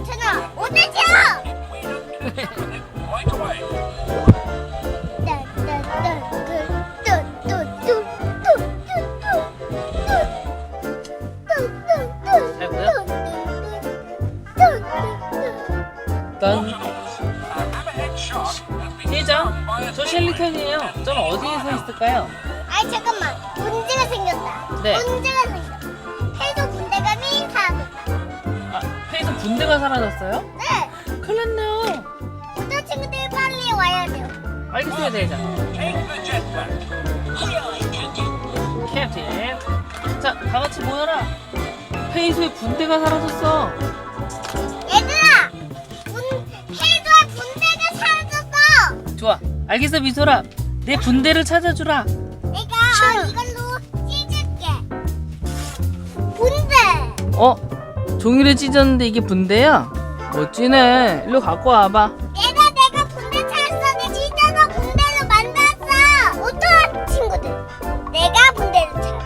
전화 오대지요. 저 셸리턴이에요 저는 어디에 서 있을까요? 아이 잠깐만 문제가 생겼다. 네. 문제가 생겼다. 분대가 사라졌어요? 네. 큰일 났네요 모든 친구들 빨리 와야 돼요. 알겠어요 대장 캡틴 자 다 같이 모여라 회의소에 분대가 사라졌어 얘들아, 군 해도 군대가 사라졌어. 좋아 알겠어 미소라 내 분대를 찾아주라 내가 어, 이걸로 찢을게. 군대. 어? 종이를 찢었는데 이게 분대야? 멋지네 일로 갖고 와봐 내가 내가 군대 찾았어. 내 찢어서 군대를 만들었어. 어떠한 친구들? 내가 군대를 찾아.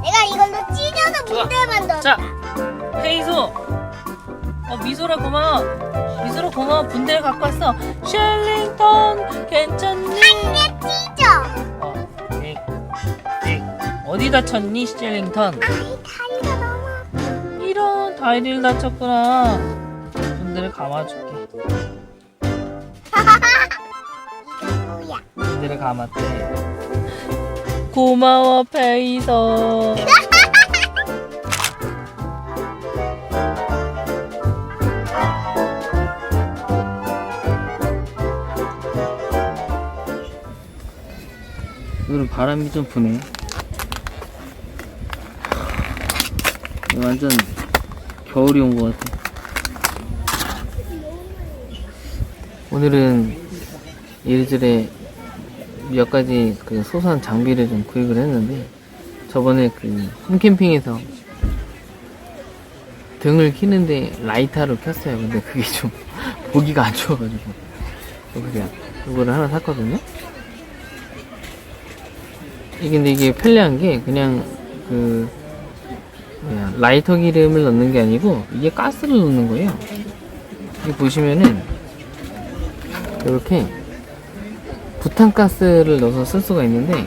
내가 이걸로 찢어서. 군대를 만들었어. 자 회의소 어 미소라 고마워 미소라 고마워 분대를 갖고 왔어 셸링턴 괜찮니? 한개 찢어. 어, 네, 네. 어디 다쳤니 셸링턴? 아이 아파. 다리를 다쳤구나. 분대를 감아줄게. 뭐야? 분대를 감았대. 고마워 페이소 오늘은 바람이 좀 부네. 완전 겨울이 온 것 같아 오늘은 이래저래 몇 가지 그 소소한 장비를 좀 구입을 했는데 저번에 그 홈캠핑에서 등을 키는데 라이터를 켰어요. 근데 그게 좀 보기가 안 좋아가지고 그냥 이거를 하나 샀거든요. 이게 근데 이게 편리한 게 그냥 그 뭐야 라이터 기름을 넣는 게 아니고 이게 가스를 넣는 거예요. 여기 보시면은 이렇게 부탄가스를 넣어서 쓸 수가 있는데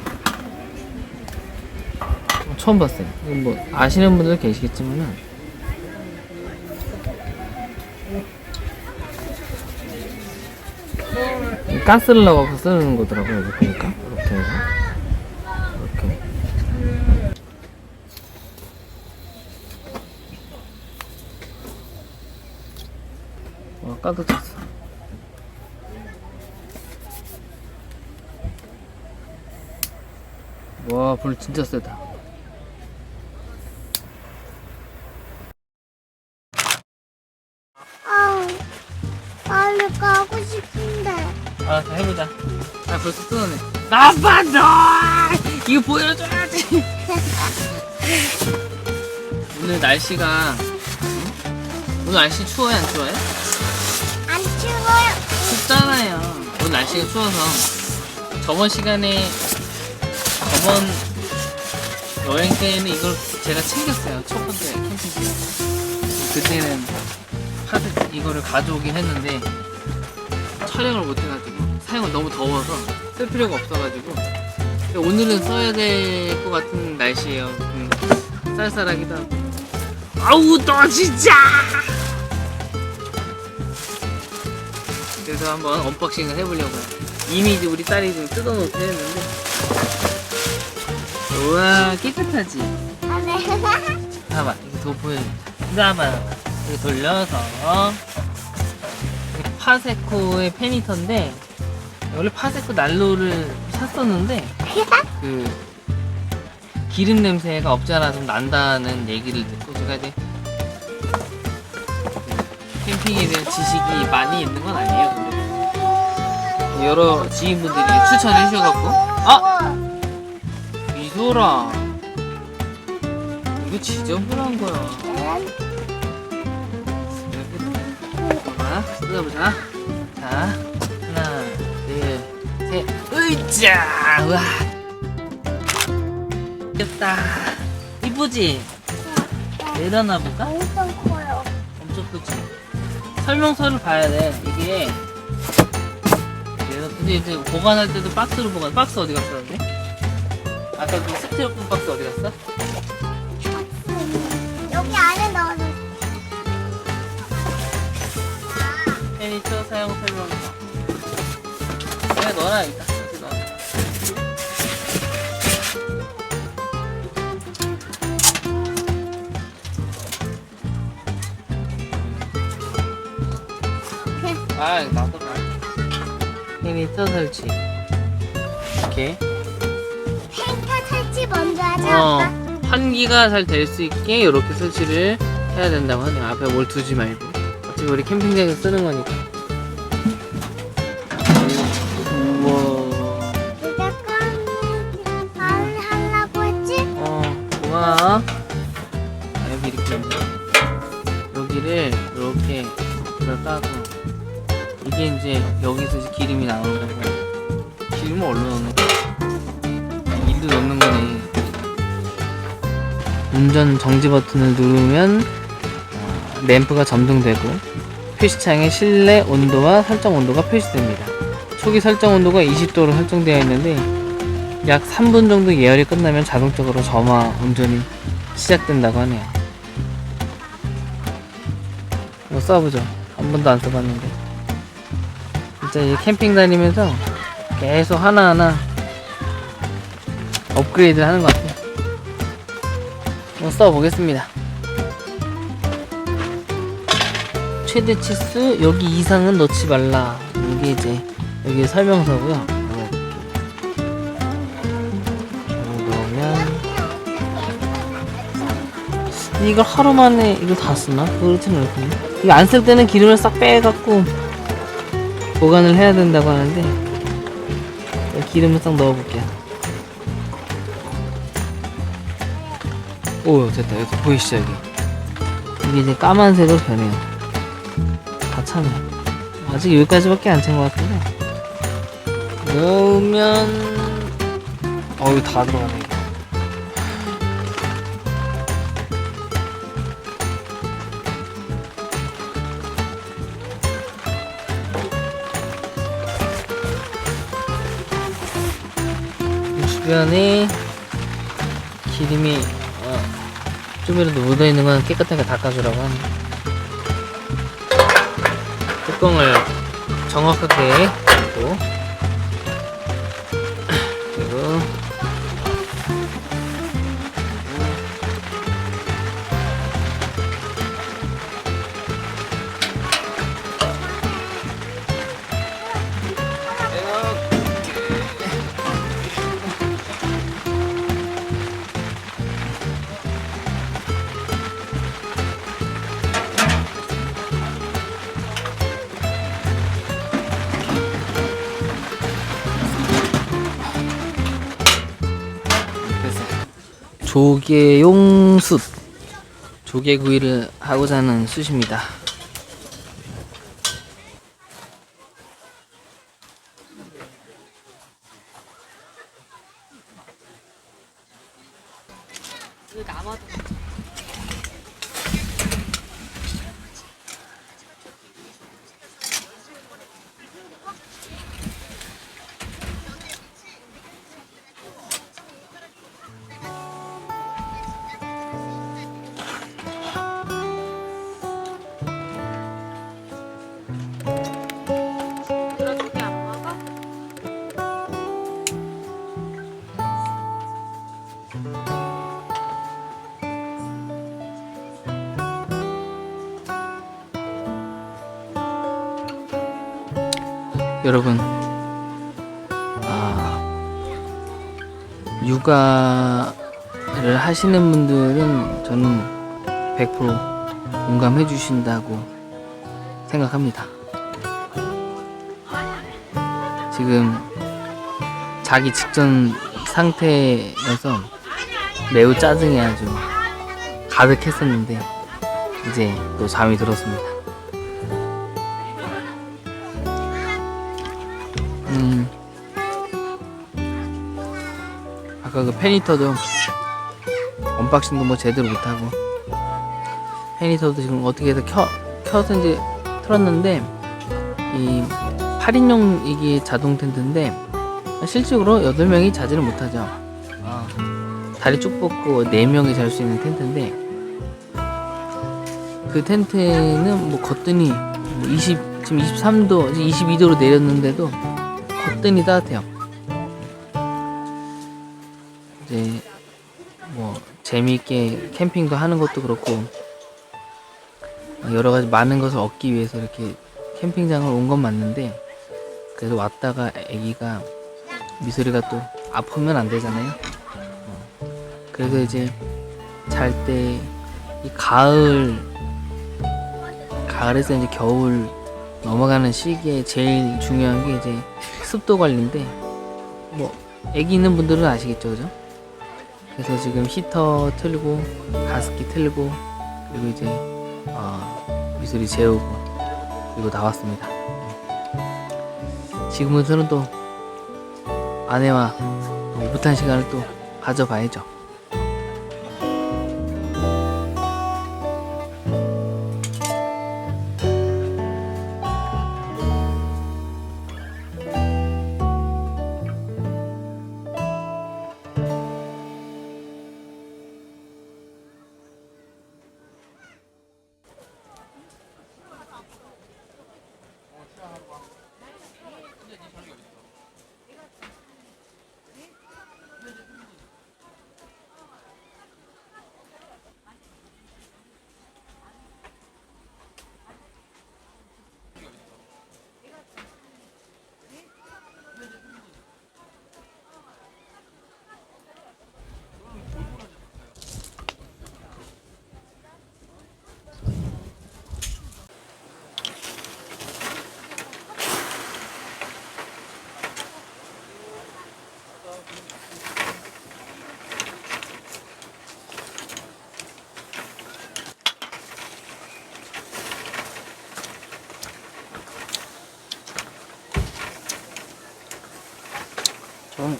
처음 봤어요. 뭐 아시는 분들 계시겠지만은 이 가스를 넣어서 쓰는 거더라고요. 보니까 이렇게 해서 이렇게 와 까득했어. 와, 불 진짜 세다. 아우 빨리 가고 싶은데. 알았어, 해보자. 아, 벌써 끊어내. 나빠, 너! 이거 보여줘야지! 오늘 날씨가, 응? 오늘 날씨 추워요, 안 추워요? 날씨가 추워서. 저번 시간에, 저번 여행 때는 이걸 제가 챙겼어요. 첫 번째 캠핑 때. 그때는 하드 이거를 가져오긴 했는데, 촬영을 못 해가지고 사용을 너무 더워서 쓸 필요가 없어가지고 오늘은 써야 될 것 같은 날씨예요. 음, 쌀쌀하기도 하고. 아우 너 진짜! 그래서 한번 언박싱을 해보려고요. 이미 이제 우리 딸이 좀 뜯어놓긴 했는데 우와 깨끗하지? 아, 네. 봐봐 이거 더 보여줘. 봐봐 이거 돌려서 파세코의 페니터인데 원래 파세코 난로를 샀었는데 그 기름 냄새가 없잖아 좀 난다는 얘기를 듣고 제가 이제 캠핑에 대한 지식이 많이 있는 건 아니에요 근데 여러 지인분들이 추천해 주셔갖고 아! 미소라 이거 지저분한 거야 봐봐 뜯어보자 자 하나 둘셋 으이짜 우와 귀엽다 이쁘지? 내려놔볼까? 엄청 커요. 엄청 크지? 설명서를 봐야 돼. 이게 근데 이제 보관할 때도 박스로 보관. 박스 어디 갔어, 근데? 아까 그 스티로폼 박스 어디 갔어? 여기 안에 넣어서 페니처 사용 설명서. 그냥 넣어놔야겠다. 이렇게 넣어. 아, 이거 페니처 설치. 이렇게. 펜타 설치 먼저 하자 어, 아빠 환기가 잘 될 수 있게 이렇게 설치를 해야 된다고 하네요. 앞에 뭘 두지 말고. 어차피 우리 캠핑장에서 쓰는 거니까. 우와. 하려고 했지? 어. 아, 여기 이렇게. 여기를 이렇게 까고 이게 이제 여기서 이제 기름이 나오는 거고 기름을 얼로 넣는 거야? 일도 넣는 거네. 운전 정지 버튼을 누르면 어, 램프가 점등되고 표시창에 실내 온도와 설정 온도가 표시됩니다. 초기 설정 온도가 20도로 설정되어 있는데 약 3분 정도 예열이 끝나면 자동적으로 점화 운전이 시작된다고 하네요. 이거 써보죠. 한 번도 안 써봤는데. 진짜 이 캠핑 다니면서 계속 하나하나 업그레이드 하는 것 같아요. 한번 써보겠습니다. 최대 치수 여기 이상은 넣지 말라. 이게 이제 여기 설명서고요. 넣으면 이걸 하루 만에 이거 다 쓰나? 그렇지는 않거든요. 이거 안 쓸 때는 기름을 싹 빼갖고 보관을 해야 된다고 하는데 기름을 싹 넣어볼게요. 오 됐다 여기 보이시죠 여기 이게 이제 까만색으로 변해요. 다 차네. 아직 여기까지밖에 안 찬 것 같은데. 넣으면 어 이거 다 들어가네. 주변에 기름이 어, 좀이라도 묻어 있는 건 깨끗하게 닦아주라고 하네. 뚜껑을 정확하게 닫고 조개용 숯 조개구이를 하고자 하는 숯입니다 여러분 아 육아를 하시는 분들은 저는 100% 공감해 주신다고 생각합니다. 지금 자기 직전 상태여서 매우 짜증이 아주 가득했었는데 이제 또 잠이 들었습니다. 아까 그 페니터도 언박싱도 뭐 제대로 못하고 페니터도 지금 어떻게 해서 켜 이제 틀었는데 이 8인용 이게 자동 텐트인데 실질적으로 8명이 자지를 못하죠. 아, 다리 쭉 뻗고 4명이 잘 수 있는 텐트인데 그 텐트는 뭐 거뜬히 뭐 20, 지금 23도, 22도로 내렸는데도 거뜬히 따뜻해요. 재미있게 캠핑도 하는 것도 그렇고 여러 가지 많은 것을 얻기 위해서 이렇게 캠핑장을 온 건 맞는데 그래도 왔다가 아기가 미소리가 또 아프면 안 되잖아요. 어. 그래서 이제 잘 때 이 가을 가을에서 이제 겨울 넘어가는 시기에 제일 중요한 게 이제 습도 관리인데 뭐 아기 있는 분들은 아시겠죠, 그죠? 그래서 지금 히터 틀고 가습기 틀고 그리고 이제 어, 미소리 재우고 그리고 나왔습니다. 지금부터는 또 아내와 또 오붓한 시간을 또 가져봐야죠.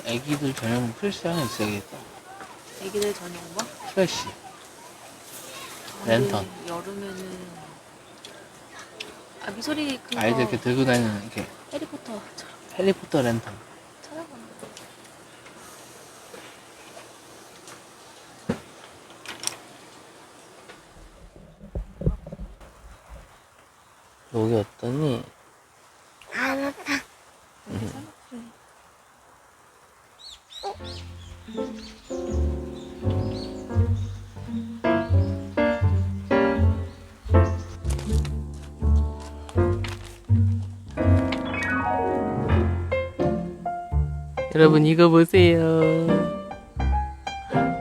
애기들 전용 플래시 하나 있어야겠다. 애기들 전용 뭐? 플래시. 랜턴. 여름에는 아 미소리 그거 아이들 이렇게 들고 다니는 이렇게 해리포터처럼 헬리콥터 랜턴. 찾아보는 거. 여기 왔더니 여러분 이거 보세요.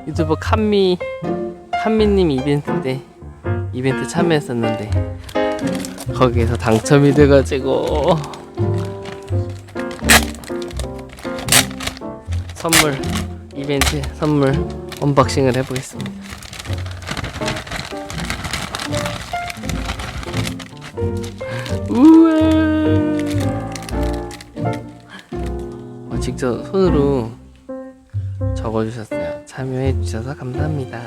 유튜버 칸미 칸미님 이벤트 때 이벤트 참여했었는데 거기에서 당첨이 돼가지고 선물 이벤트 선물 언박싱을 해보겠습니다. 직접 손으로 적어주셨어요. 참여해 주셔서 감사합니다.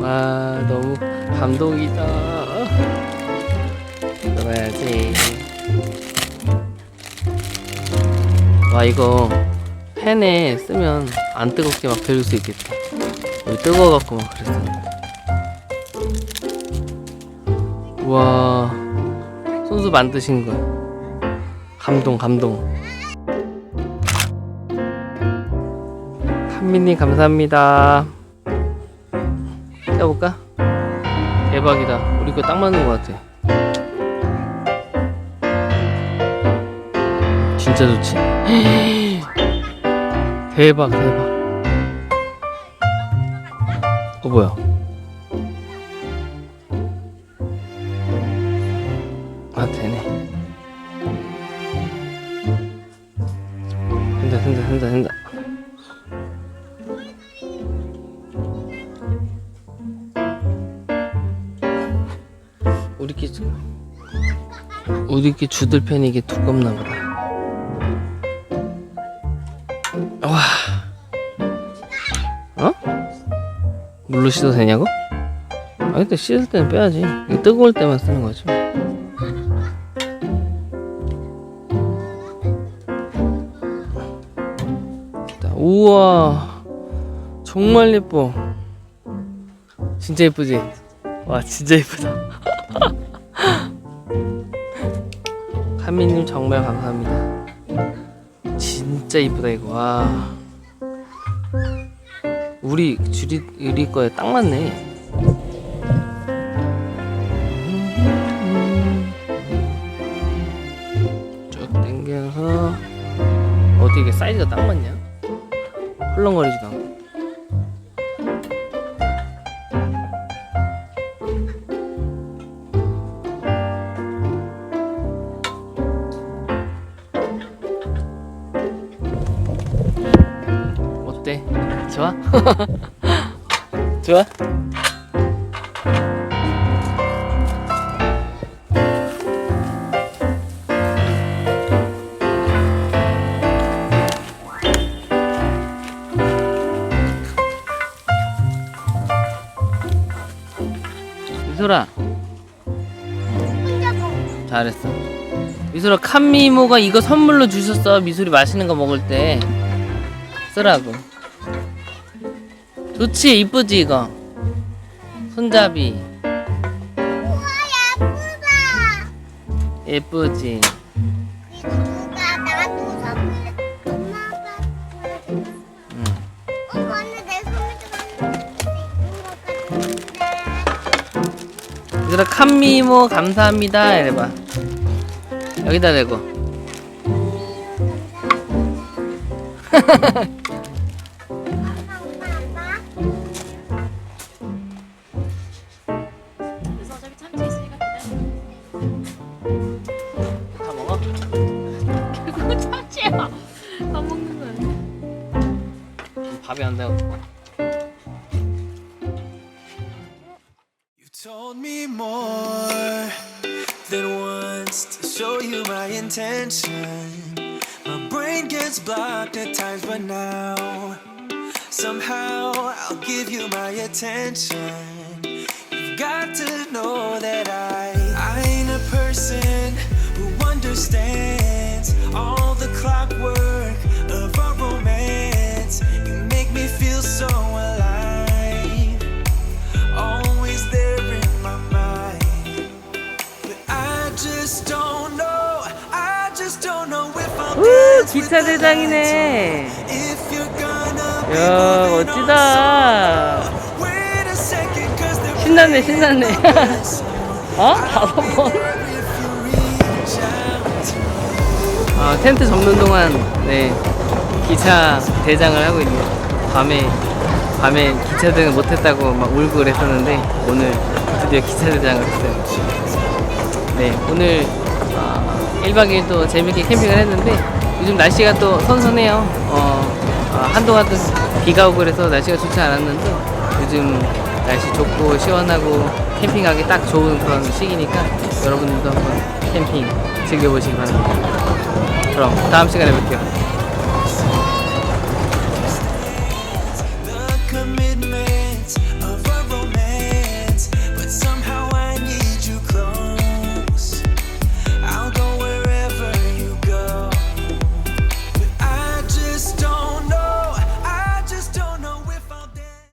와, 너무 감동이다. 놀아야지. 와, 이거 팬에 쓰면 안 뜨겁게 막 데울 수 있겠다. 여기 뜨거워갖고 막 그랬었는데. 와, 손수 만드신 거야. 감동, 감동. 한민님 감사합니다. 떼볼까? 대박이다. 우리 거 딱 맞는 것 같아. 진짜 좋지? 대박 대박. 어 뭐야? 우리끼리 주들 팬이 이게 두껍나 보다. 와. 어? 물로 씻어도 되냐고? 근데 씻을 때는 빼야지. 뜨거울 때만 쓰는 거지. 자, 우와, 정말 예뻐. 진짜 예쁘지? 와, 진짜 예쁘다. 카미님 정말 감사합니다. 진짜 이쁘다 이거. 와. 우리 주리 우리 거에 딱 맞네. 쭉 당겨서 어떻게 사이즈가 딱 맞냐? 헐렁거리지도 않고. 좋아? 먹 잘했어. 미소라 칸미모가 이거 선물로 주셨어. 미소리 맛있는 거 먹을 때. 쓰라고 좋지? 이쁘지 이거? 손잡이. 우와 예쁘다 예쁘지? 이거 누가 나도 선물 엄마 아빠 보여줬어 응. 어 맞네 내 선물 좀 이쁜 것 같은데 미소라 칸미모 감사합니다. 이래봐 여기다 대고 You told me more than once to show you my intention. My brain gets blocked at times, but now somehow I'll give you my attention. You've got to know that I, I ain't a person who understands 기차 대장이네 야 멋지다 신났네 신났네 어? 다섯 번? 아, 텐트 접는 동안 네 기차 대장을 하고 있네요. 밤에 밤에 기차 대장을 못했다고 막 울고 그랬었는데 오늘 드디어 기차 대장을 했어요. 네 오늘 아, 1박 2일 또 재밌게 캠핑을 했는데 요즘 날씨가 또 선선해요. 어, 아, 한동안 또 비가 오고 그래서 날씨가 좋지 않았는데 요즘 날씨 좋고 시원하고 캠핑하기 딱 좋은 그런 시기니까 여러분들도 한번 캠핑 즐겨보시기 바랍니다. 그럼 다음 시간에 뵐게요.